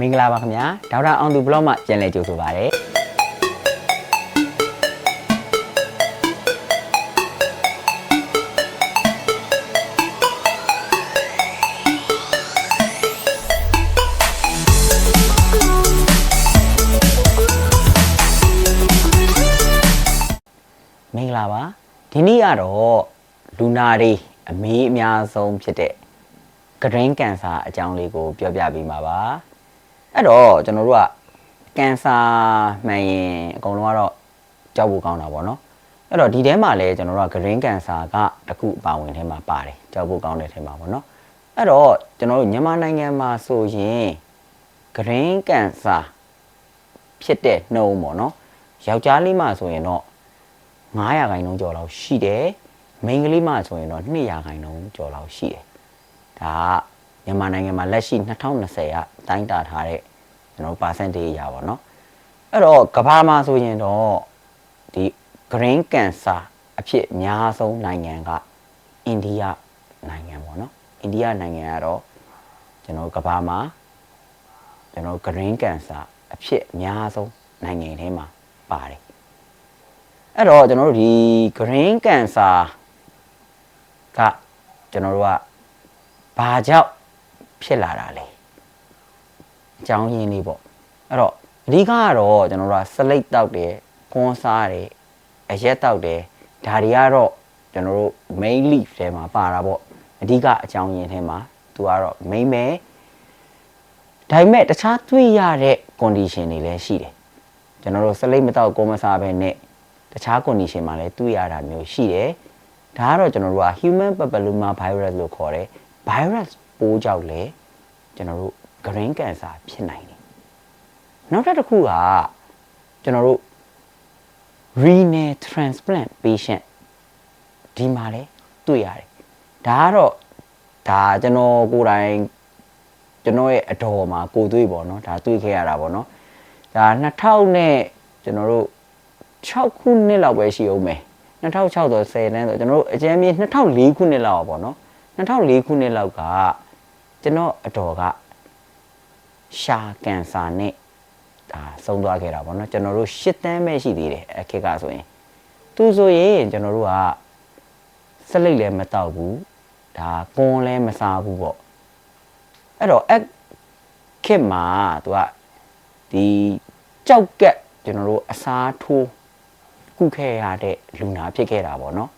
မင်္ဂလာပါခင်ဗျာဒေါက်တာအောင်သူဘလော့မှပြန်လည်ကြိုဆိုပါရစေမင်္ဂလာပါဒီနေ့ကတော့လူနာတွေအမေးအများဆုံးဖြစ်တဲ့ဂရင်းကန်ဆာအကြောင်းလေးကို ပြောပြပေးမှာပါ အဲ့တော့ကျွန်တော်တို့ကကန်ဆာမှန်ရင်အကုန်လုံးကတော့ကြောက်ဖို့ကောင်းတာပေါ့နော်အဲ့တော့ဒီထဲမှာလည်းကျွန်တော်တို့ကဂရင်းကန်ဆာကတစ်ခုအပါဝင်ထဲမှာပါတယ်ကြောက်ဖို့ကောင်းတဲ့ထဲမှာပေါ့နော်အဲ့တော့ကျွန်တော်တို့မြန်မာနိုင်ငံမှာဆိုရင်ဂရင်းကန်ဆာဖြစ်တဲ့နှုံးပေါ့နော်ယောက်ျားလေးမှဆိုရင်တော့900ခိုင်နှုန်းကျော်လောက်ရှိတယ်မိန်းကလေးမှဆိုရင်တော့200ခိုင်နှုန်းကျော်လောက်ရှိတယ်ဒါက မြန်မာနိုင်ငံမှာလက်ရှိ2020ကတိုင်းတာထားတဲ့ကျွန်တော် percentage ရပါတော့အဲ့တော့ကမ္ဘာမှာဆိုရင်တော့ဒီ green cancer အဖြစ်အများဆုံးနိုင်ငံကအိန္ဒိယနိုင်ငံပေါ့နော်အိန္ဒိယနိုင်ငံကတော့ကျွန်တော်ကမ္ဘာမှာကျွန်တော် green cancer အဖြစ်အများဆုံးနိုင်ငံထဲမှာပါတယ်အဲ့တော့ကျွန်တော်တို့ဒီ green cancer ကကျွန်တော်တို့ကဘာကြောင့် ဖြစ်လာတာလဲအကြောင်းရင်းလေးပေါ့အဲ့တော့အဓိကကတော့ကျွန်တော်တို့ကစလိတ်တောက်တယ်ကွန်စားတယ်အရက်တောက်တယ်ဒါတွေကတော့ကျွန်တော်တို့ main leaf ထဲမှာပါတာပေါ့အဓိကအကြောင်းရင်းထဲမှာသူကတော့ main ပဲဒါပေမဲ့တခြားတွေ့ရတဲ့ condition တွေလည်းရှိတယ်ကျွန်တော်တို့စလိတ်မတောက်ကွန်မစားပဲနဲ့တခြား condition မှာလည်းတွေ့ရတာမျိုးရှိတယ်ဒါကတော့ကျွန်တော်တို့က human papilloma virus လို့ခေါ်တယ် virus ပိုးကြောင့်လည်းကျွန်တော်တို့ green cancer ဖြစ်နိုင်တယ်နောက်တစ်ခုကကျွန်တော်တို့ renal transplant patient ဒီမှာလဲတွေ့ရတယ်ဒါကတော့ဒါကျွန်တော်ကိုယ်တိုင်ကျွန်တော်ရဲ့အတော်မှာကိုယ်တွေ့ပေါ့နော်ဒါတွေ့ခဲ့ရတာပေါ့နော်ဒါ2000နဲ့ကျွန်တော်တို့6ခုနှစ်လောက်ပဲရှိအောင်မယ်2006ဆို10တန်းဆိုကျွန်တော်တို့အကြမ်းမြင့်2004ခုနှစ်လောက်ပါပေါ့နော်2004ခုနှစ်လောက်က ကျွန်တော်အတော်ကရှာကန်ဆာနဲ့ဒါဆုံးသွားခဲ့တာပေါ့နော်ကျွန်တော်တို့၈တန်းပဲရှိသေးတယ်အခက်ကဆိုရင်သူဆိုရင်ကျွန်တော်တို့ကစလိတ်လည်းမတောက်ဘူးဒါကွန်လည်းမစားဘူးပေါ့အဲ့တော့အခက်မှာသူကဒီကြောက်ကက်ကျွန်တော်တို့အစားထိုးကုခဲ့ရတဲ့လူနာဖြစ်ခဲ့တာပေါ့နော်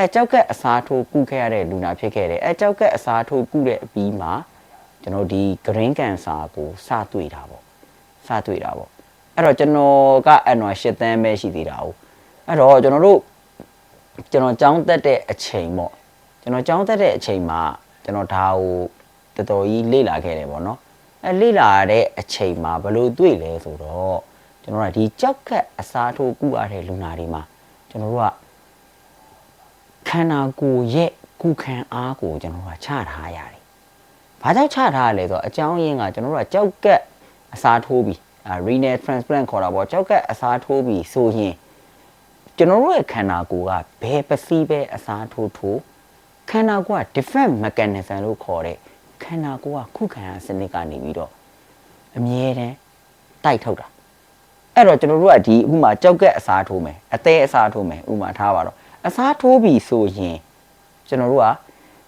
အဲကြောက်ကက်အစားထိုးကုခဲ့ရတဲ့လူနာဖြစ်ခဲ့တယ်အဲကြောက်ကက်အစားထိုးကုတဲ့အပြီးမှာကျွန်တော်ဒီ green cancer ကိုစတွေ့တာပေါ့စတွေ့တာပေါ့အဲ့တော့ကျွန်တော်ကအနွာ၈တန်းပဲရှိသေးတာ哦အဲ့တော့ကျွန်တော်တို့ကျွန်တော်ကြောင်းတက်တဲ့အချိန်ပေါ့ကျွန်တော်ကြောင်းတက်တဲ့အချိန်မှာကျွန်တော်ဒါကိုတော်တော်ကြီးလေ့လာခဲ့တယ်ပေါ့နော်အဲလေ့လာရတဲ့အချိန်မှာဘယ်လိုတွေ့လဲဆိုတော့ကျွန်တော်ကဒီကြောက်ကက်အစားထိုးကုရတဲ့လူနာတွေမှာကျွန်တော်တို့က ခန္ဓာကိုယ်ရဲ့ကုခံအားကိုကျွန်တော်တို့ကချထားရတယ်။ဘာကြောင့်ချထားရလဲဆိုတော့အကြောင်းရင်းကကျွန်တော်တို့ကကြောက်ကက်အစားထိုးပြီးအာ renal transplant ခေါ်တာပေါ့ကြောက်ကက်အစားထိုးပြီးဆိုရင်ကျွန်တော်တို့ရဲ့ခန္ဓာကိုယ်ကဘယ်ပစည်းပဲအစားထိုးထိုးခန္ဓာကိုယ်က defense mechanism လို့ခေါ်တဲ့ခန္ဓာကိုယ်ကခုခံအားစနစ်ကနေပြီးတော့အမြဲတမ်းတိုက်ထုတ်တာအဲ့တော့ကျွန်တော်တို့ကဒီဥမာကြောက်ကက်အစားထိုးမယ်အသေးအစားထိုးမယ်ဥမာထားပါတော့ အစားထိုးပြီဆိုရင်ကျွန်တော်တို့က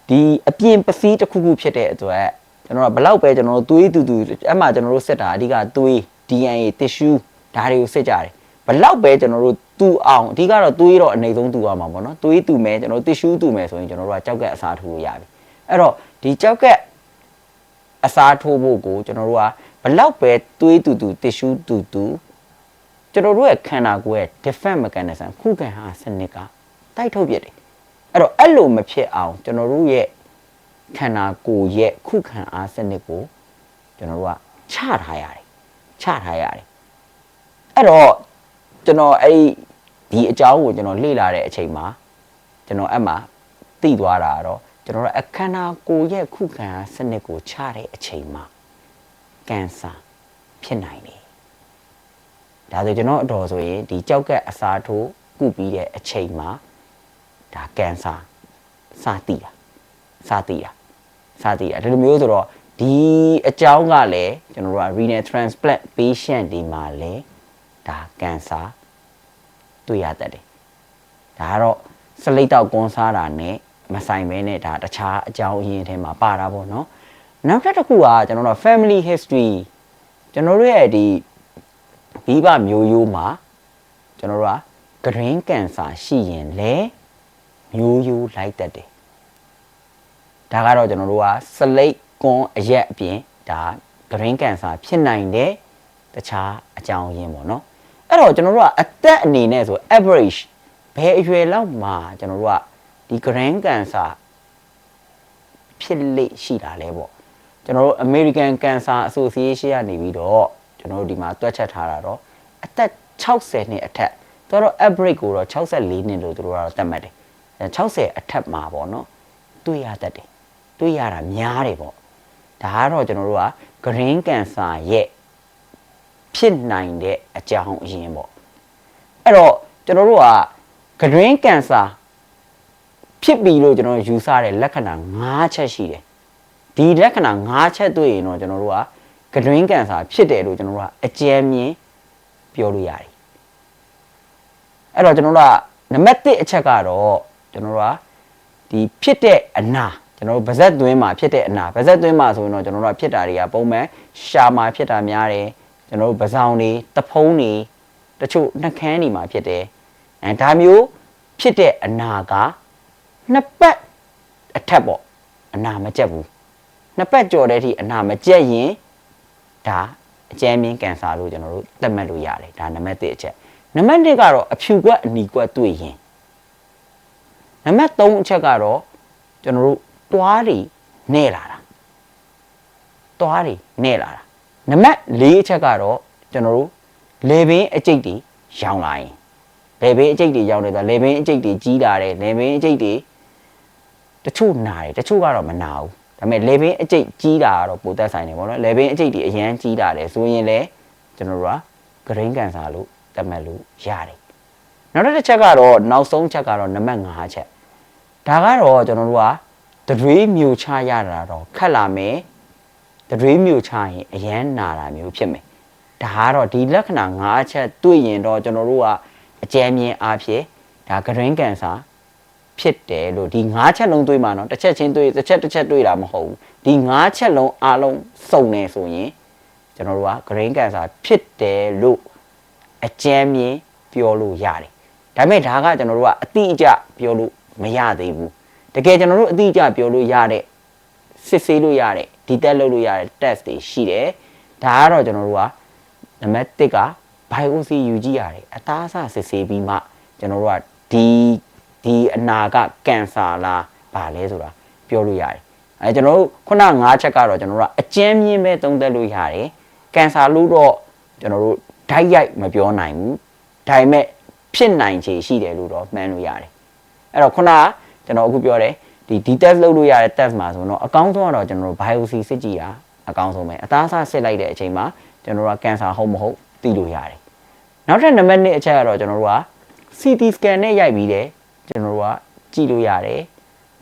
ဒီအပြင်ပစည်းတစ်ခုခုဖြစ်တဲ့အတွက်ကျွန်တော်ကဘလောက်ပဲကျွန်တော်တို့သွေးတူတူအဲ့မှာကျွန်တော်တို့စစ်တာအဓိကသွေး DNA tissue ဒါတွေကိုစစ်ကြတယ်ဘလောက်ပဲကျွန်တော်တို့တူအောင်အဓိကတော့သွေးတော့အနေဆုံးတူအောင်ပါပေါ့နော်သွေးတူမယ်ကျွန်တော်တို့ tissue တူမယ်ဆိုရင်ကျွန်တော်တို့ကကြောက်ကက်အစားထိုးလို့ရပြီအဲ့တော့ဒီကြောက်ကက်အစားထိုးဖို့ကိုကျွန်တော်တို့ကဘလောက်ပဲသွေးတူတူ tissue တူတူကျွန်တော်တို့ရဲ့ခန္ဓာကိုယ်ရဲ့ defense mechanism ခုခံအားစနစ်က တိုက်ထုတ်ပြတယ်အဲ့တော့အဲ့လိုမဖြစ်အောင်ကျွန်တော်တို့ရဲ့ခန္ဓာကိုယ်ရဲ့ခုခံအားစနစ်ကိုကျွန်တော်တို့ကချထားရတယ်ချထားရတယ်အဲ့တော့ကျွန်တော်အဲ့ဒီဒီအကြောင်းကိုကျွန်တော်လေ့လာတဲ့အချိန်မှာကျွန်တော်အဲ့မှာသိသွားတာကတော့ကျွန်တော်တို့အခန္ဓာကိုယ်ရဲ့ခုခံအားစနစ်ကိုချတဲ့အချိန်မှာကင်ဆာဖြစ်နိုင်တယ်ဒါဆိုကျွန်တော်အတော်ဆိုရင်ဒီကြောက်ကက်အစားထိုးကုပြီးတဲ့အချိန်မှာ ဒါကင်ဆာစတိတာစတိတာစတိတာဒီလိုမျိုးဆိုတော့ဒီဒီအကြောင်းကလည်းကျွန်တော်တို့က renal transplant patient ဒီမှာလည်းဒါကင်ဆာတွေ့ရတတ်တယ်ဒါကတော့စလိတ်တောက်ကွန်စားတာနဲ့မဆိုင်ပဲနဲ့ဒါတခြားအကြောင်းအရင်းထဲမှာပါတာပေါ့နော်နောက်ထပ်တစ်ခုကကျွန်တော်တို့ family history ကျွန်တော်တို့ရဲ့ဒီမိဘမျိုးရိုးမှာကျွန်တော်တို့ကဂရင်းကင်ဆာရှိရင်လေ မျိုးရိုးလိုက်တတ်တယ်ဒါကတော့ကျွန်တော်တို့ကစလိတ်ကွန်အရက်အပြင်ဒါဂရင်းကင်ဆာဖြစ်နိုင်တဲ့တခြားအကြောင်းရင်းပေါ့နော်အဲ့တော့ကျွန်တော်တို့ကအသက်အနေနဲ့ဆို average ဘယ်အရွယ်လောက်မှာကျွန်တော်တို့ကဒီဂရင်းကင်ဆာဖြစ်လေ့ရှိတာလဲပေါ့ကျွန်တော်တို့ American Cancer Association ကနေပြီးတော့ကျွန်တော်တို့ဒီမှာတွက်ချက်ထားတာတော့အသက်60နှစ်အထက်သူတို့ average ကိုတော့64နှစ်လို့သူတို့ကတော့သတ်မှတ်တယ် 60အထက်မှာပေါ့နော်တွေ့ရတတ်တယ်တွေ့ရတာများတယ်ပေါ့ဒါကတော့ကျွန်တော်တို့က green cancer ရဲ့ဖြစ်နိုင်တဲ့အကြောင်းအရင်းပေါ့အဲ့တော့ကျွန်တော်တို့က green cancer ဖြစ်ပြီလို့ကျွန်တော်ယူဆတဲ့လက္ခဏာ၅ချက်ရှိတယ်ဒီလက္ခဏာ၅ချက်တွေ့ရင်တော့ကျွန်တော်တို့က green cancer ဖြစ်တယ်လို့ကျွန်တော်တို့ကအကျဉ်းမြင်ပြောလို့ရတယ်အဲ့တော့ကျွန်တော်တို့ကနံပါတ်1အချက်ကတော့ ကျွန်တော်တို့ကဒီဖြစ်တဲ့အနာကျွန်တော်တို့ဗဇက်သွင်းမှာဖြစ်တဲ့အနာဗဇက်သွင်းမှာဆိုရင်တော့ကျွန်တော်တို့ကဖြစ်တာတွေကပုံမှန်ရှာမှာဖြစ်တာများတယ်ကျွန်တော်တို့ဗဇောင်တွေတဖုံးတွေတချို့နှကန်းတွေမှာဖြစ်တယ်အဲဒါမျိုးဖြစ်တဲ့အနာကနှစ်ပတ်အထက်ပေါ့အနာမကျက်ဘူးနှစ်ပတ်ကြော်တဲ့အထိအနာမကျက်ရင်ဒါအကျဉ်းမြင့်ကင်ဆာလို့ကျွန်တော်တို့သတ်မှတ်လို့ရတယ်ဒါနံပါတ်1အချက်နံပါတ်2ကတော့အဖြူကွက်အနီကွက်တွေ့ရင် နံပါတ်3အချက်ကတော့ကျွန်တော်တို့တွားတွေနဲ့လာတာတွားတွေနဲ့လာတာနံပါတ်4အချက်ကတော့ကျွန်တော်တို့လေပင်အကျိတ်တွေရောင်လာရင်လေပင်အကျိတ်တွေရောင်နေတာလေပင်အကျိတ်တွေကြီးလာတယ်လေပင်အကျိတ်တွေတချို့နာတယ်တချို့ကတော့မနာဘူးဒါပေမဲ့လေပင်အကျိတ်ကြီးတာကတော့ပိုသက်ဆိုင်တယ်ပေါ့နော်လေပင်အကျိတ်တွေအရန်ကြီးတာတယ်ဆိုရင်လည်းကျွန်တော်တို့ကဂရင်းကန်ဆာလို့သတ်မှတ်လို့ရတယ် နောက်တစ်ချက်ကတော့နောက်ဆုံးချက်ကတော့နံပါတ်5ချက်ဒါကတော့ကျွန်တော်တို့ကတတွေးမြူချရတာတော့ခက်လာမယ်တတွေးမြူချရင်အရန်နာတာမျိုးဖြစ်မယ်ဒါကတော့ဒီလက္ခဏာ5ချက်တွေ့ရင်တော့ကျွန်တော်တို့ကအကြမ်းမြင်အားဖြင့်ဒါဂရင်းကန်ဆာဖြစ်တယ်လို့ဒီ5ချက်လုံးတွေးမှာနော်တစ်ချက်ချင်းတွေးတစ်ချက်တစ်ချက်တွေးတာမဟုတ်ဘူးဒီ5ချက်လုံးအားလုံးစုံနေဆိုရင်ကျွန်တော်တို့က green cancer ဖြစ်တယ်လို့အကြမ်းမြင်ပြောလို့ရတယ် ဒါပေမဲ့ဒါကကျွန်တော်တို့ကအတိအကျပြောလို့မရသေးဘူးတကယ်ကျွန်တော်တို့အတိအကျပြောလို့ရတဲ့စစ်ဆေးလို့ရတဲ့ detail လုပ်လို့ရတဲ့ test တွေရှိတယ်ဒါကတော့ကျွန်တော်တို့ကနံပါတ်1က biopsy ယူကြည့်ရတယ်အသားအစစစ်ဆေးပြီးမှကျွန်တော်တို့ကဒီဒီအနာကကင်ဆာလားဘာလဲဆိုတာပြောလို့ရတယ်အဲကျွန်တော်တို့ခုန၅ချက်ကတော့ကျွန်တော်တို့ကအကျဉ်းမြင့်ပဲသုံးသပ်လို့ရတယ်ကင်ဆာလို့တော့ကျွန်တော်တို့ဓာတ်ရိုက်မပြောနိုင်ဘူးဒါပေမဲ့ ဖြစ်နိုင်ခြေရှိတယ်လို့တော့မှန်းလို့ရတယ်အဲ့တော့ခုနကကျွန်တော်အခုပြောတယ်ဒီ D test လုပ်လို့ရတဲ့ test မှာဆိုတော့အကောင်းဆုံးကတော့ကျွန်တော်တို့ biopsy စစ်ကြည့်တာအကောင်းဆုံးပဲအသားအစစစ်လိုက်တဲ့အချိန်မှာကျွန်တော်တို့ကကင်ဆာဟုတ်မဟုတ်သိလို့ရတယ်နောက်ထပ်နံပါတ်1အချက်ကတော့ကျွန်တော်တို့က CT scan နဲ့ရိုက်ပြီးတယ်ကျွန်တော်တို့ကကြည့်လို့ရတယ်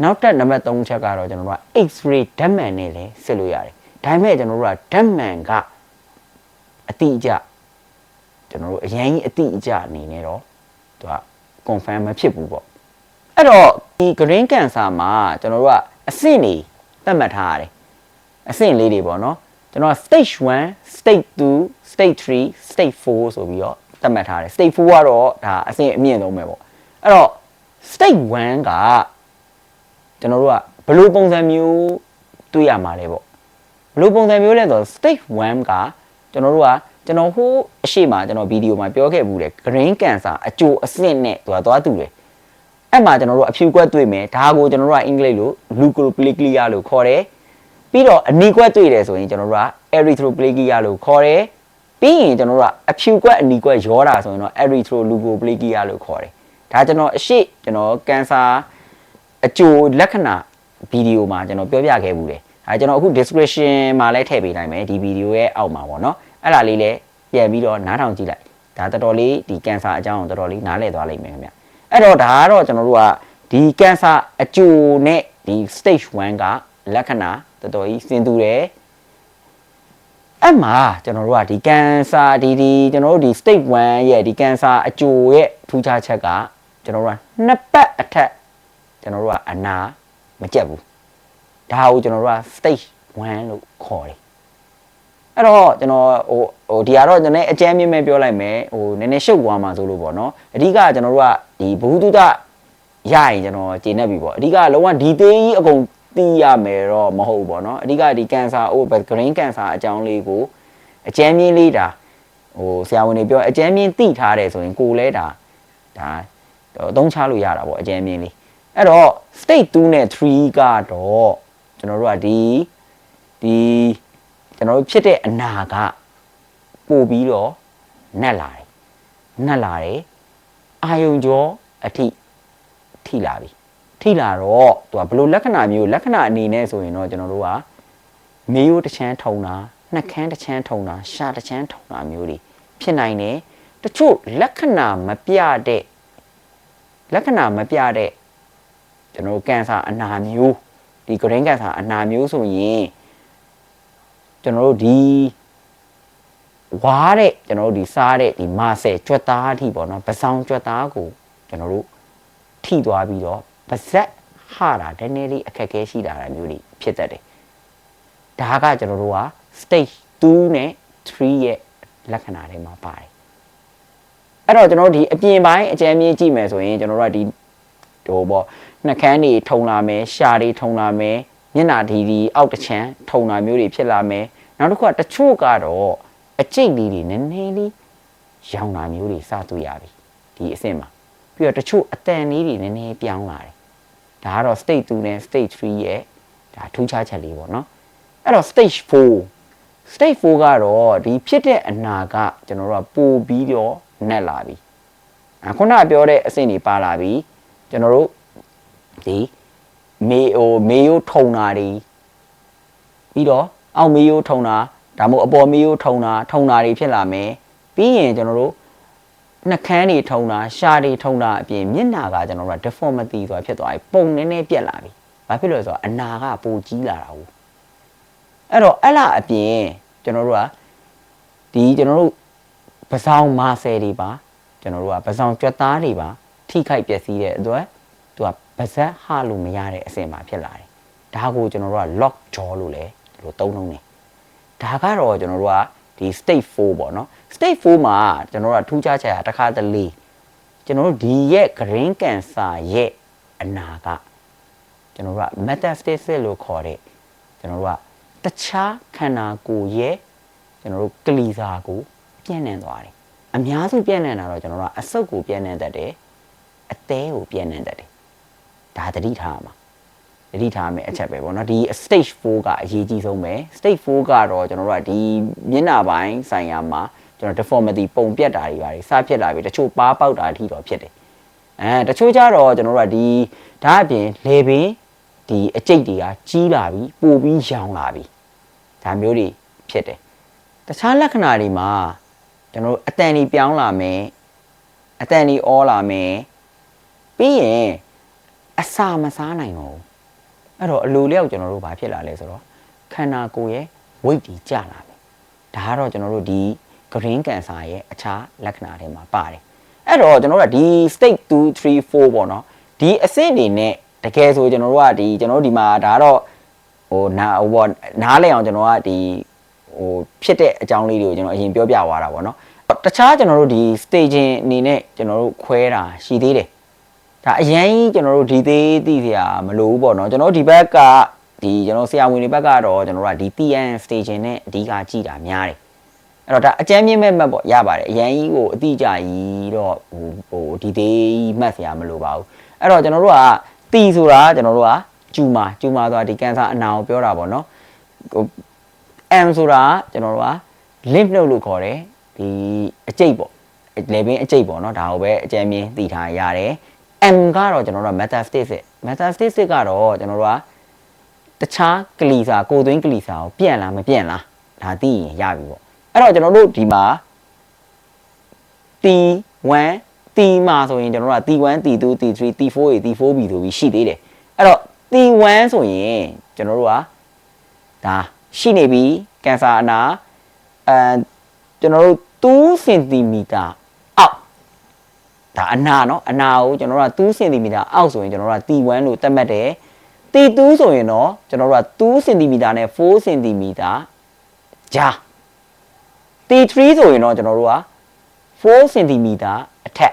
နောက်ထပ်နံပါတ်3ချက်ကတော့ကျွန်တော်တို့က X-ray ဓာတ်မှန်နဲ့လည်းစစ်လို့ရတယ်ဒါပေမဲ့ကျွန်တော်တို့ကဓာတ်မှန်ကအတိအကျကျွန်တော်တို့အရင်ကြီးအတိအကျအနေနဲ့တော့ သူက confirm မဖြစ်ဘူးပေါ့အဲ့တော့ဒီ green cancer မှာကျွန်တော်တို့ကအဆင့်နေသတ်မှတ်ထားရတယ်အဆင့်လေးတွေပေါ့နော်ကျွန်တော်က stage 1 stage 2 stage 3 stage 4ဆိုပြီးတော့သတ်မှတ်ထားတယ် stage 4ကတော့ဒါအဆင့်အမြင့်ဆုံးပဲပေါ့အဲ့တော့ stage 1ကကျွန်တော်တို့ကဘယ်လိုပုံစံမျိုးတွေ့ရမှာလဲပေါ့ဘယ်လိုပုံစံမျိုးလဲဆိုတော့ stage 1ကကျွန်တော်တို့က ကျွန်တော်ဟိုးအရှိမကျွန်တော်ဗီဒီယိုမှာပြောခဲ့ဘူးလေ green cancer အကျိုးအဆင့်နဲ့သူကသွားတူတယ်အဲ့မှာကျွန်တော်တို့အဖြူကွက်တွေ့မယ်ဒါကိုကျွန်တော်တို့ကအင်္ဂလိပ်လို leukoplakia လို့ခေါ်တယ်ပြီးတော့အနီကွက်တွေ့တယ်ဆိုရင်ကျွန်တော်တို့က erythroplakia လို့ခေါ်တယ်ပြီးရင်ကျွန်တော်တို့ကအဖြူကွက်အနီကွက်ရောတာဆိုရင်တော့ erythroleukoplakia လို့ခေါ်တယ်ဒါကျွန်တော်အရှိကျွန်တော်ကင်ဆာအကျိုးလက္ခဏာဗီဒီယိုမှာကျွန်တော်ပြောပြခဲ့ဘူးတယ်အဲကျွန်တော်အခု description မှာလည်းထည့်ပေးနိုင်မယ်ဒီဗီဒီယိုရဲ့အောက်မှာပေါ့နော် အဲ့ဒါလေးလည်းပြန်ပြီးတော့နားထောင်ကြည့်လိုက်ဒါတော်တော်လေးဒီကင်ဆာအကြောင်းကိုတော်တော်လေးနားလည်သွားလိမ့်မယ်ခင်ဗျအဲ့တော့ဒါကတော့ကျွန်တော်တို့ကဒီကင်ဆာအကျိုးနဲ့ဒီ stage 1ကလက္ခဏာတော်တော်ကြီးစင်တူတယ်အဲ့မှာကျွန်တော်တို့ကဒီကန်ဆာဒီဒီကျွန်တော်တို့ဒီ state 1ရဲ့ဒီကန်ဆာအကျိုးရဲ့ထူးခြားချက်ကကျွန်တော်တို့ကနှစ်ပတ်အထက်ကျွန်တော်တို့ကအနာမကြက်ဘူးဒါကိုကျွန်တော်တို့က stage 1လို့ခေါ်တယ် အဲ့တော့ကျွန်တော်ဟိုဟိုဒီကတော့ကျွန်တော်အကြမ်းမြင့်မဲ့ပြောလိုက်မယ်ဟိုနည်းနည်းရှုပ်သွားမှာဆိုလို့ပေါ့နော်အဓိကကျွန်တော်တို့ကဒီဘ ഹു တုဒရရင်ကျွန်တော်ကျေနပ်ပြီပေါ့အဓိကလုံးဝဒီသေးကြီးအကုန်သိရမယ်တော့မဟုတ်ဘူးပေါ့နော်အဓိကဒီကန်ဆာဟို green cancer အကြောင်းလေးကိုအကြမ်းမြင့်လေးဒါဟိုဆရာဝန်တွေပြောအကြမ်းမြင့်သိထားတယ်ဆိုရင်ကိုယ်လဲဒါဒါအသုံးချလို့ရတာပေါ့အကြမ်းမြင့်လေးအဲ့တော့ state 2နဲ့3ကတော့ကျွန်တော်တို့ကဒီဒီ ကျွန်တော်တို့ဖြစ်တဲ့အနာကပို့ပြီးတော့နှက်လာတယ်နှက်လာတယ်အာယုံကြောအထိထိလာပြီထိလာတော့သူကဘယ်လိုလက္ခဏာမျိုးလက္ခဏာအနေနဲ့ဆိုရင်တော့ကျွန်တော်တို့ကမေးရိုးတစ်ချမ်းထုံတာနှက်ခမ်းတစ်ချမ်းထုံတာရှာတစ်ချမ်းထုံတာမျိုးတွေဖြစ်နိုင်တယ်တချို့လက္ခဏာမပြတဲ့လက္ခဏာမပြတဲ့ကျွန်တော်တို့ကင်ဆာအနာမျိုးဒီ green cancer အနာမျိုးဆိုရင် ကျွန်တော်တို့ဒီဝါတဲ့ကျွန်တော်တို့ဒီစားတဲ့ဒီမာဆယ်ကြွက်သားအထိပေါ့နော်ပစောင်းကြွက်သားကိုကျွန်တော်တို့ထိသွားပြီးတော့ပါဇက်ဟာတာနည်းနည်းလေးအခက်အခဲရှိလာတာမျိုးတွေဖြစ်တတ်တယ်ဒါကကျွန်တော်တို့က stage 2နဲ့3ရဲ့လက္ခဏာတွေမှာပါတယ်အဲ့တော့ကျွန်တော်တို့ဒီအပြင်ပိုင်းအကြမ်းမြင့်ကြည့်မယ်ဆိုရင်ကျွန်တော်တို့ကဒီဟိုပေါ့နှကန်းတွေထုံလာမယ်ရှာတွေထုံလာမယ် မျက်နှာဒီဒီအောက်တစ်ချမ်းထုံလာမျိုးတွေဖြစ်လာမယ်နောက်တစ်ခုကတချို့ကတော့အကျိတ်လေးတွေနည်းနည်းလေးရောင်လာမျိုးတွေစတွေ့ရပြီဒီအဆင့်မှာပြီးတော့တချို့အတန်လေးတွေနည်းနည်းပြောင်းလာတယ်ဒါကတော့ stage 2နဲ့ stage 3ရဲ့ဒါထူးခြားချက်လေးပေါ့နော်အဲ့တော့ stage 4 stage 4ကတော့ဒီဖြစ်တဲ့အနာကကျွန်တော်တို့ကပိုပြီးတော့နှက်လာပြီအခုနပြောတဲ့အဆင့်တွေပါလာပြီကျွန်တော်တို့ဒီ မေဟိုမေယိုထုံတာတွေပြီးတော့အောက်မေယိုထုံတာဒါမှမဟုတ်အပေါ်မေယိုထုံတာထုံတာတွေဖြစ်လာမယ်ပြီးရင်ကျွန်တော်တို့နှကန်းတွေထုံတာရှာတွေထုံတာအပြင်မျက်နှာကကျွန်တော်တို့က deformity ဆိုတာဖြစ်သွားပြီပုံနည်းနည်းပြက်လာပြီဘာဖြစ်လို့လဲဆိုတော့အနာကပိုကြီးလာတာဟုတ်အဲ့တော့အဲ့လားအပြင်ကျွန်တော်တို့ကဒီကျွန်တော်တို့ပစောင်းမာဆယ်တွေပါကျွန်တော်တို့ကပစောင်းကြွက်သားတွေပါထိခိုက်ပျက်စီးတဲ့အတွက် သူကပါဇက်ဟလို့မရတဲ့အဆင့်မှာဖြစ်လာတယ်ဒါကိုကျွန်တော်တို့က lock jaw လို့လည်းဒီလိုသုံးနှုံးတယ်ဒါကတော့ကျွန်တော်တို့ကဒီ state 4ပေါ့နော် state 4မှာကျွန်တော်တို့ကထူးခြားချက်ကတစ်ခါတလေကျွန်တော်တို့ဒီရဲ့ green cancer ရဲ့အနာကကျွန်တော်တို့က metastasis လို့ခေါ်တဲ့ကျွန်တော်တို့ကတခြားခန္ဓာကိုယ်ရဲ့ကျွန်တော်တို့ကလီစာကို ပြန့်နှံ့သွားတယ်အများစုပြန့်နှံ့တာတော့ကျွန်တော်တို့ကအဆုတ်ကိုပြန့်နှံ့တတ်တယ်အသေးကိုပြန့်နှံ့တတ်တယ် ဒါသတိထားမှာသတိထားမယ်အချက်ပဲပေါ့နော်ဒီ stage 4ကအရေးကြီးဆုံးပဲ stage 4ကတော့ကျွန်တော်တို့ကဒီမျက်နှာပိုင်းဆိုင်ရာမှာကျွန်တော် deformity ပုံပြတ်တာတွေပါတယ်စဖြစ်လာပြီတချို့ပါပေါက်တာအထိတော့ဖြစ်တယ်အဲတချို့ကြတော့ကျွန်တော်တို့ကဒီဒါအပြင်လေပင်ဒီအကျိတ်တွေကကြီးလာပြီပိုပြီးရောင်လာပြီဒါမျိုးတွေဖြစ်တယ်တခြားလက္ခဏာတွေမှာကျွန်တော်တို့အတန်ကြီးပြောင်းလာမယ်အတန်ကြီးအောလာမယ်ပြီးရင် အစာမစားနိုင်တော့ဘူးအဲ့တော့အလိုလျောက်ကျွန်တော်တို့ဘာဖြစ်လာလဲဆိုတော့ခန္ဓာကိုယ်ရဲ့ weight ကြီးကျလာမယ်ဒါကတော့ကျွန်တော်တို့ဒီ green cancer ရဲ့အခြားလက္ခဏာတွေမှာပါတယ်အဲ့တော့ကျွန်တော်တို့ကဒီ state 2 3 4ပေါ့နော်ဒီအဆင့်တွေနဲ့တကယ်ဆိုကျွန်တော်တို့ကဒီကျွန်တော်တို့ဒီမှာဒါကတော့ဟိုနာဟိုနားလဲအောင်ကျွန်တော်ကဒီဟိုဖြစ်တဲ့အကြောင်းလေးတွေကိုကျွန်တော်အရင်ပြောပြသွားတာပေါ့နော်တခြားကျွန်တော်တို့ဒီ staging အနေနဲ့ကျွန်တော်တို့ခွဲတာရှိသေးတယ် ဒါအရင်ကြီးကျွန်တော်တို့ဒီသေးသိစရာမလိုဘူးပေါ့နော်ကျွန်တော်ဒီဘက်ကဒီကျွန်တော်ဆရာဝန်တွေဘက်ကတော့ကျွန်တော်တို့ကဒီ PN staging နဲ့အဓိကကြည့်တာများတယ်အဲ့တော့ဒါအကြမ်းမြင့်မဲ့မှတ်ပေါ့ရပါတယ်အရင်ကြီးကိုအတိအကျကြီးတော့ဟိုဟိုဒီသေးမှတ်စရာမလိုပါဘူးအဲ့တော့ကျွန်တော်တို့ကတီဆိုတာကျွန်တော်တို့ကကျူမာကျူမာဆိုတာဒီကင်ဆာအနာကိုပြောတာပေါ့နော်ဟို M ဆိုတာကျွန်တော်တို့က lymph node လို့ခေါ်တယ်ဒီအကျိတ်ပေါ့လေပင်အကျိတ်ပေါ့နော်ဒါကိုပဲအကြမ်းမြင်သိထားရတယ် M ကတော့ကျွန်တော်တို့က metastasis metastasis ကတော့ကျွန်တော်တို့ကတခြားကလီစာကိုယ်သွင်းကလီစာကိုပြန့်လားမပြန့်လားဒါသိရင်ရပြီပေါ့အဲ့တော့ကျွန်တော်တို့ဒီမှာ T1 T မှာဆိုရင်ကျွန်တော်တို့က T1 T2 T3 T4 ရေ T4B ဆိုပြီးရှိသေးတယ်အဲ့တော့ T1 ဆိုရင်ကျွန်တော်တို့ကဒါရှိနေပြီကင်ဆာအနာအဲကျွန်တော်တို့2စင်တီမီတာအောက် ဒါအနာเนาะအနာကိုကျွန်တော်တို့က2စင်တီမီတာအောက်ဆိုရင်ကျွန်တော်တို့က T1 လို့သတ်မှတ်တယ် T2 ဆိုရင်တော့ကျွန်တော်တို့က2စင်တီမီတာနဲ့4စင်တီမီတာဂျာ T3 ဆိုရင်တော့ကျွန်တော်တို့က4စင်တီမီတာအထက်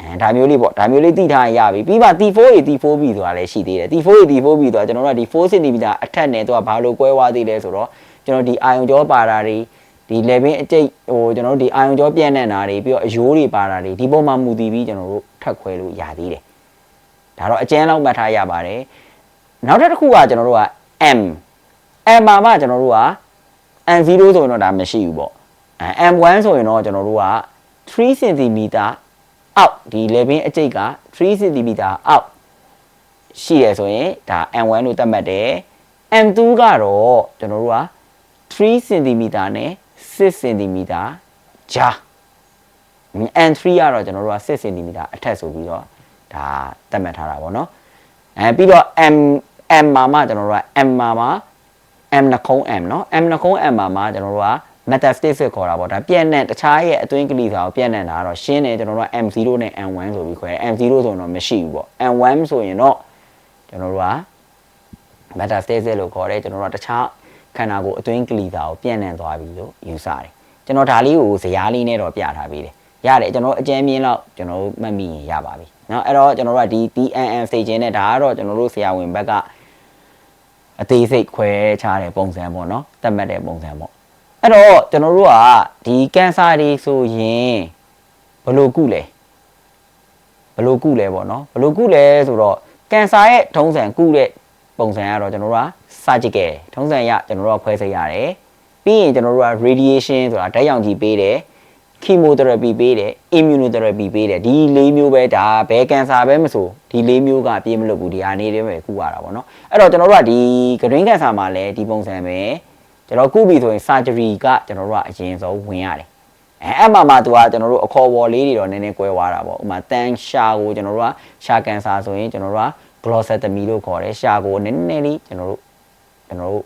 အဲဒါမျိုးလေးပေါ့ဒါမျိုးလေးသိထားရင်ရပြီပြီးမှ T4 ရေ T4B ဆိုတာလည်းရှိသေးတယ် T4 ရေ T4B ဆိုတာကျွန်တော်တို့ကဒီ4စင်တီမီတာအထက်နဲ့သူကဘာလို့ကွဲသွားသေးလဲဆိုတော့ကျွန်တော်ဒီအာယုံကြောပါတာတွေ ဒီလေဘင်းအကျိတ်ဟိုကျွန်တော်တို့ဒီအာယုံကြောပြန့်နေတာတွေပြီးတော့အယိုးတွေပါတာတွေဒီပုံမှာမူတည်ပြီးကျွန်တော်တို့ထပ်ခွဲလို့ရသေးတယ်ဒါတော့အကျဉ်းလောက်မှတ်ထားရပါတယ်နောက်တစ်ခုကကျွန်တော်တို့က M M မှာမှကျွန်တော်တို့က M0 ဆိုရင်တော့ဒါမရှိဘူးပေါ့အဲ M1 ဆိုရင်တော့ကျွန်တော်တို့က3 cm အောက်ဒီလေဘင်းအကျိတ်က3 cm အောက်ရှိရဆိုရင်ဒါ M1 လို့သတ်မှတ်တယ် M2 ကတော့ကျွန်တော်တို့က3 cm နဲ့ 6 cm ဂျာ N3 ကတော့ကျွန်တော်တို့က6 cm အထက်ဆိုပြီးတော့ဒါသတ်မှတ်ထားတာပေါ့နော်အဲပြီးတော့ M M မှာမှကျွန်တော်တို့က M မှာမှ M နှခုံး M เนาะ M နှခုံး M မှာမှာကျွန်တော်တို့က metastasis ခေါ်တာပေါ့ဒါပြည့်နဲ့တခြားရဲ့အတွင်းကလေးစာကိုပြည့်နဲ့တာတော့ရှင်းတယ်ကျွန်တော်တို့က M0 နဲ့ M1 ဆိုပြီးခေါ်တယ် M0 ဆိုရင်တော့မရှိဘူးပေါ့ M1 ဆိုရင်တော့ကျွန်တော်တို့က metastasis လို့ခေါ်တယ်ကျွန်တော်တို့ကတခြား ခန္ဓာကိုယ်အတွင်းကလေးစာကိုပြည့်နဲ့သွားပြီလို့ယူဆတယ်ကျွန်တော်ဒါလေးကိုဇရာလေးနဲ့တော့ပြထားပေးတယ်ရတယ်ကျွန်တော်အကြမ်းမြင်လောက်ကျွန်တော်တို့မှတ်မိရင်ရပါပြီเนาะအဲ့တော့ကျွန်တော်တို့ကဒီ TNN စေခြင်းနဲ့ဒါကတော့ကျွန်တော်တို့ဆရာဝန်ဘက်ကအသေးစိတ်ခွဲခြားတဲ့ပုံစံပေါ့နော်တတ်မှတ်တဲ့ပုံစံပေါ့အဲ့တော့ကျွန်တော်တို့ကဒီကင်ဆာတွေဆိုရင်ဘယ်လိုကုလဲဘယ်လိုကုလဲပေါ့နော်ဘယ်လိုကုလဲဆိုတော့ကင်ဆာရဲ့ထုံးစံကုတဲ့ ပုံစံကတော့ကျွန်တော်တို့က surgical ထုံးစံရကျွန်တော်တို့ကခွဲစိတ်ရတယ်ပြီးရင်ကျွန်တော်တို့က radiation ဆိုတာဓာတ်ရောင်ခြည်ပေးတယ် chemotherapy ပေးတယ် immunotherapy ပေးတယ်ဒီ၄မျိုးပဲဒါဘယ်ကင်ဆာပဲမဆိုဒီ၄မျိုးကပြေးမလွတ်ဘူးဒီဟာနေတယ်ပဲကုရတာပေါ့နော်အဲ့တော့ကျွန်တော်တို့ကဒီ green cancer မှာလည်းဒီပုံစံပဲကျွန်တော်ကုပြီဆိုရင် surgery ကကျွန်တော်တို့ကအရင်ဆုံးဝင်ရတယ်အဲအဲ့မှာမှသူကကျွန်တော်တို့အခေါ်ဝေါ်လေးတွေတော့နည်းနည်းကွဲသွားတာပေါ့ဥပမာတန်ရှာကိုကျွန်တော်တို့ကရှာကန်ဆာဆိုရင်ကျွန်တော်တို့က glossotomy လို့ခေါ်တယ်ရှာကိုနည်းနည်းလေးကျွန်တော်တို့ကျွန်တော်တို့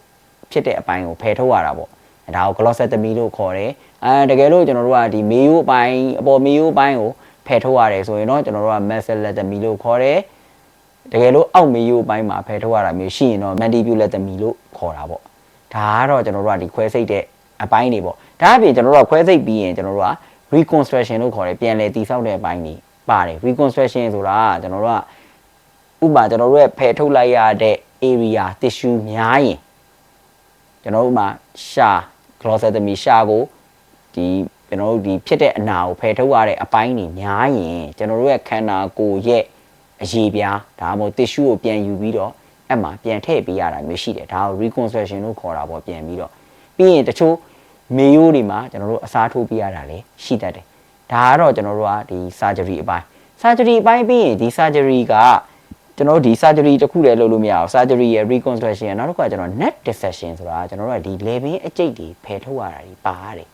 ဖြစ်တဲ့အပိုင်းကိုဖယ်ထုတ်ရတာပေါ့ဒါကို glossotomy လို့ခေါ်တယ်အဲတကယ်လို့ကျွန်တော်တို့ကဒီမေယိုးအပိုင်းအပေါ်မေယိုးအပိုင်းကိုဖယ်ထုတ်ရတယ်ဆိုရင်တော့ကျွန်တော်တို့က mesolectomy လို့ခေါ်တယ်တကယ်လို့အောက်မေယိုးအပိုင်းမှာဖယ်ထုတ်ရတာမျိုးရှိရင်တော့ mandibulectomy လို့ခေါ်တာပေါ့ဒါကတော့ကျွန်တော်တို့ကဒီခွဲစိတ်တဲ့အပိုင်းတွေပေါ့ဒါအပြင်ကျွန်တော်တို့ကခွဲစိတ်ပြီးရင်ကျွန်တော်တို့က reconstruction လို့ခေါ်တယ်ပြန်လည်တည်ဆောက်တဲ့အပိုင်းတွေပါတယ် reconstruction ဆိုတာကကျွန်တော်တို့က ဥပမာကျွန်တော်တို့ရဲ့ဖယ်ထုတ်လိုက်ရတဲ့ area tissue များရင်ကျွန်တော်တို့မှာရှာ glossotomy ရှာကိုဒီကျွန်တော်တို့ဒီဖြစ်တဲ့အနာကိုဖယ်ထုတ်ရတဲ့အပိုင်းတွေများရင်ကျွန်တော်တို့ရဲ့ခန္ဓာကိုယ်ရဲ့အရေးပြားဒါမှမဟုတ် tissue ကိုပြန်ယူပြီးတော့အဲ့မှာပြန်ထည့်ပေးရတာမျိုးရှိတယ်ဒါကို reconstruction လို့ခေါ်တာပေါ့ပြန်ပြီးတော့ပြီးရင်တချို့မေယိုးတွေမှာကျွန်တော်တို့အစားထိုးပေးရတာလည်းရှိတတ်တယ်ဒါကတော့ကျွန်တော်တို့ကဒီ surgery အပိုင်း surgery အပိုင်းပြီးရင်ဒီ surgery က ကျွန်တော်တို့ဒီ surgery တစ်ခုတည်းလုပ်လို့မရအောင် surgery ရဲ့ reconstruction ရဲ့နောက်တစ်ခုကကျွန်တော် net dissection ဆိုတာကျွန်တော်တို့ကဒီ level အကျိတ်တွေဖယ်ထုတ်ရတာဒီပါရတယ်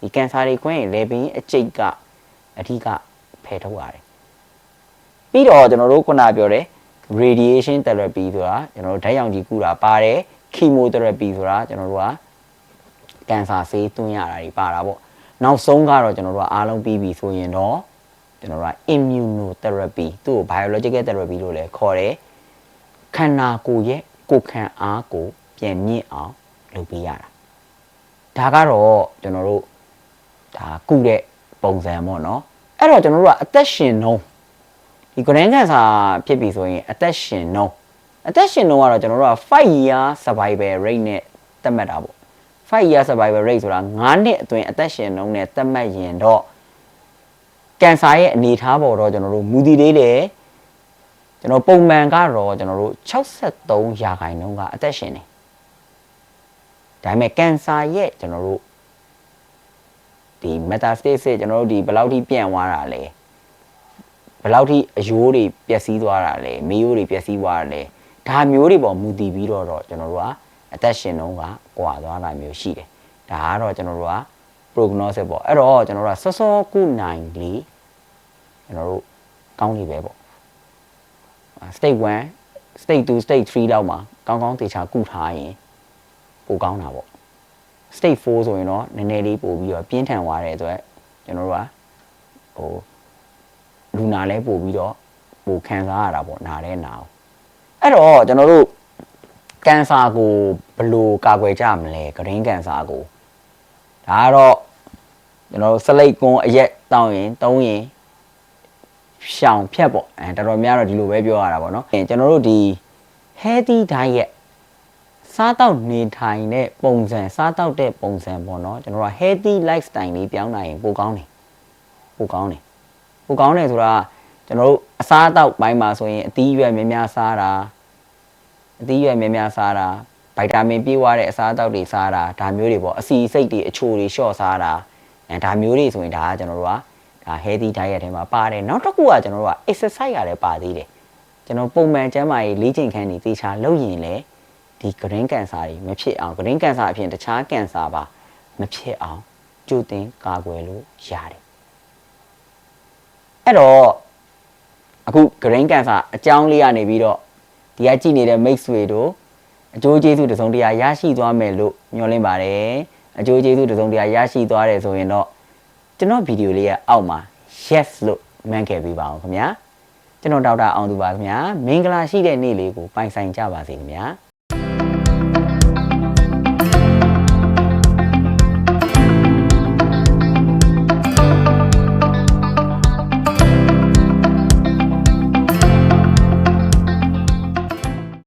ဒီကင်ဆာတွေခွင့်ရင် level အကျိတ်ကအဓိကဖယ်ထုတ်ရတယ်ပြီးတော့ကျွန်တော်တို့ခုနပြောတယ် radiation therapy ဆိုတာကျွန်တော်တို့ဓာတ်ရောင်ခြည်ကုတာပါတယ် chemotherapy ဆိုတာကျွန်တော်တို့ကကင်ဆာဆေးသွင်းရတာတွေပါတာပေါ့နောက်ဆုံးကတော့ကျွန်တော်တို့ကအားလုံးပြီးပြီဆိုရင်တော့ ကျွန်တော်တို့က immunotherapy သူ့ကို biological therapy လို့လည်းခေါ်တယ်ခန္ဓာကိုယ်ရဲ့ကိုယ်ခံအားကိုပြန်မြင့်အောင်လုပ်ပေးရတာဒါကတော့ကျွန်တော်တို့ဒါကုတဲ့ပုံစံပေါ့နော်အဲ့တော့ကျွန်တော်တို့ကအသက်ရှင်နှုန်းဒီ grand cancer ဖြစ်ပြီဆိုရင်အသက်ရှင်နှုန်းအသက်ရှင်နှုန်းကတော့ကျွန်တော်တို့က5 year survival rate နဲ့သတ်မှတ်တာပေါ့5 year survival rate ဆိုတာ9နှစ်အတွင်းအသက်ရှင်နှုန်းနဲ့သတ်မှတ်ရင်တော့ ကင်ဆာရဲ့အနေအထားပေါ်တော့ကျွန်တော်တို့မူတည်လေးတယ်ကျွန်တော်ပုံမှန်ကတော့ကျွန်တော်တို့63ရာခိုင်နှုန်းကအသက်ရှင်နေဒါပေမဲ့ကင်ဆာရဲ့ကျွန်တော်တို့ဒီ metastasis ကျွန်တော်တို့ဒီဘယ်လောက်ထိပြန့်သွားတာလဲဘယ်လောက်ထိအယိုးတွေပျက်စီးသွားတာလဲမေးယိုးတွေပျက်စီးသွားတာလဲဒါမျိုးတွေပေါ်မူတည်ပြီးတော့တော့ကျွန်တော်တို့ကအသက်ရှင်နှုန်းကကွာသွားတာမျိုးရှိတယ်ဒါကတော့ကျွန်တော်တို့က prognosis ပေါ့အဲ့တော့ကျွန်တော်တို့ကစောစောကုနိုင်လေကျွန်တော်တို့ကောင်းနေပဲပေါ့ state 1 state 2 state 3လောက်မှာကောင်းကောင်းသေချာကုထားရင်ပိုကောင်းတာပေါ့ state 4ဆိုရင်တော့နည်းနည်းလေးပို့ပြီးတော့ပြင်းထန်သွားတဲ့အတွက်ကျွန်တော်တို့ကဟိုလူနာလဲပို့ပြီးတော့ပိုခံစားရတာပေါ့နားတဲ့နာအောင်အဲ့တော့ကျွန်တော်တို့ကန်ဆာကိုဘယ်လိုကာကွယ်ကြမလဲဂရင်းကန်ဆာကို ဒါကတော့ကျွန်တော်တို့စလိတ်ကွန်အရက်တောင်းရင်တုံးရင်ရှောင်ဖြတ်ပေါ့အဲတော်တော်များတော့ဒီလိုပဲပြောရတာပေါ့နော်အဲကျွန်တော်တို့ဒီ healthy diet စားတောက်နေထိုင်တဲ့ပုံစံစားတောက်တဲ့ပုံစံပေါ့နော်ကျွန်တော်တို့က healthy lifestyle လေးပြောင်းနိုင်ရင်ပိုကောင်းတယ်ပိုကောင်းတယ်ပိုကောင်းတယ်ဆိုတာကျွန်တော်တို့အစားအသောက်ပိုင်းမှာဆိုရင်အသီးအရွက်များများစားတာအသီးအရွက်များများစားတာ ဗိုက်တာမင်ပြည့်ဝတဲ့အစားအသောက်တွေစားတာဒါမျိုးတွေပေါ့အစီအစိတ်တွေအချိုတွေလျှော့စားတာအဲဒါမျိုးတွေဆိုရင်ဒါကကျွန်တော်တို့ကဒါ healthy diet ထဲမှာပါတယ်နောက်တစ်ခုကကျွန်တော်တို့က exercise ကလည်းပါသေးတယ်ကျွန်တော်ပုံမှန်ကျန်းမာရေးလေ့ကျင့်ခန်းတွေသေချာလုပ်ရင်လည်းဒီဂရင်းကန်ဆာတွေမဖြစ်အောင်ဂရင်းကန်ဆာအပြင်တခြားကန်ဆာပါမဖြစ်အောင်ကြိုတင်ကာကွယ်လို့ရတယ်အဲ့တော့အခုဂရင်းကန်ဆာအကြောင်းလေးကနေပြီးတော့ဒီကကြည့်နေတဲ့ mix တွေတို့ အကျိုးကျေးဇူးတစ်စုံတရာရရှိသွားမယ်လို့မျှော်လင့်ပါတယ်အကျိုးကျေးဇူးတစ်စုံတရာရရှိသွားတယ်ဆိုရင်တော့ကျွန်တော်ဗီဒီယိုလေးရဲ့အောက်မှာ yes လို့မှန်းခဲ့ပေးပါအောင်ခင်ဗျာကျွန်တော်ဒေါက်တာအောင်သူပါခင်ဗျာမင်္ဂလာရှိတဲ့နေ့လေးကိုပိုင်ဆိုင်ကြပါစေခင်ဗျာ